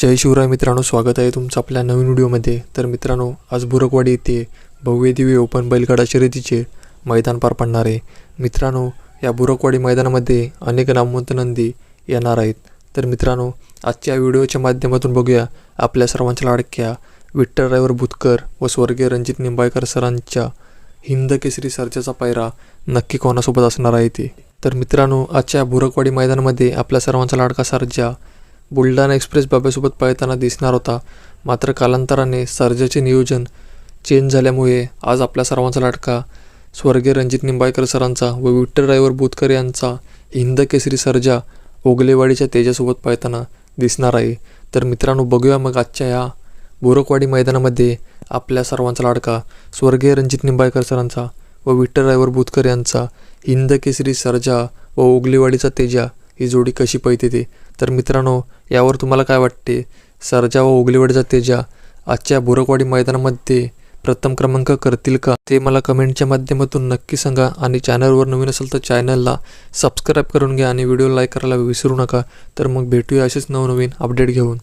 जय शिवराय मित्रांनो स्वागत आहे तुमचं आपल्या नवीन व्हिडिओमध्ये. तर मित्रांनो आज बुरकवाडी येथे भव्य दिव्य ओपन बैलगाडा शर्यतीचे मैदान पार पडणार आहे. मित्रांनो या बुरकवाडी मैदानामध्ये अनेक नामवंत नंदी येणार आहेत. तर मित्रांनो आजच्या व्हिडिओच्या माध्यमातून बघूया आपल्या सर्वांच्या लाडक्या विठ्ठल ड्रायव्हर बुतकर व स्वर्गीय रणजित निंबाळकर सरांच्या हिंद केसरी सरच्याचा पायरा नक्की कोणासोबत असणार आहे ते? तर मित्रांनो आजच्या बुरकवाडी मैदानामध्ये आपल्या सर्वांचा लाडका सर्जा बुलढाणा एक्सप्रेस बाब्यासोबत पळताना दिसणार होता. मात्र कालांतराने सर्जाचे नियोजन चेंज झाल्यामुळे आज आपल्या सर्वांचा लाडका स्वर्गीय रणजित निंबाळकर सरांचा व विठ्ठल ड्रायव्हर बोतकर यांचा हिंद केसरी सर्जा ओगलेवाडीच्या तेजासोबत पळताना दिसणार आहे. तर मित्रांनो बघूया मग आजच्या या बोरकवाडी मैदानामध्ये आपल्या सर्वांचा लाडका स्वर्गीय रणजित निंबाळकर सरांचा व विठ्ठल ड्रायव्हर बुतकर यांचा हिंद केसरी सर्जा व ओगलेवाडीचा तेजा ही जोडी कशी पळते ते तर मित्रांनो यावर तुम्हाला काय वाटते? सरजा व ओगलेवाडीचा तेजा आजच्या बुरकवाडी मैदानामध्ये प्रथम क्रमांक करतील का? ते मला कमेंटच्या माध्यमातून नक्की सांगा आणि चॅनलवर नवीन असेल तर चॅनलला सबस्क्राईब करून घ्या आणि व्हिडिओ लाईक करायला विसरू नका. तर मग भेटूया असेच नवनवीन अपडेट घेऊन.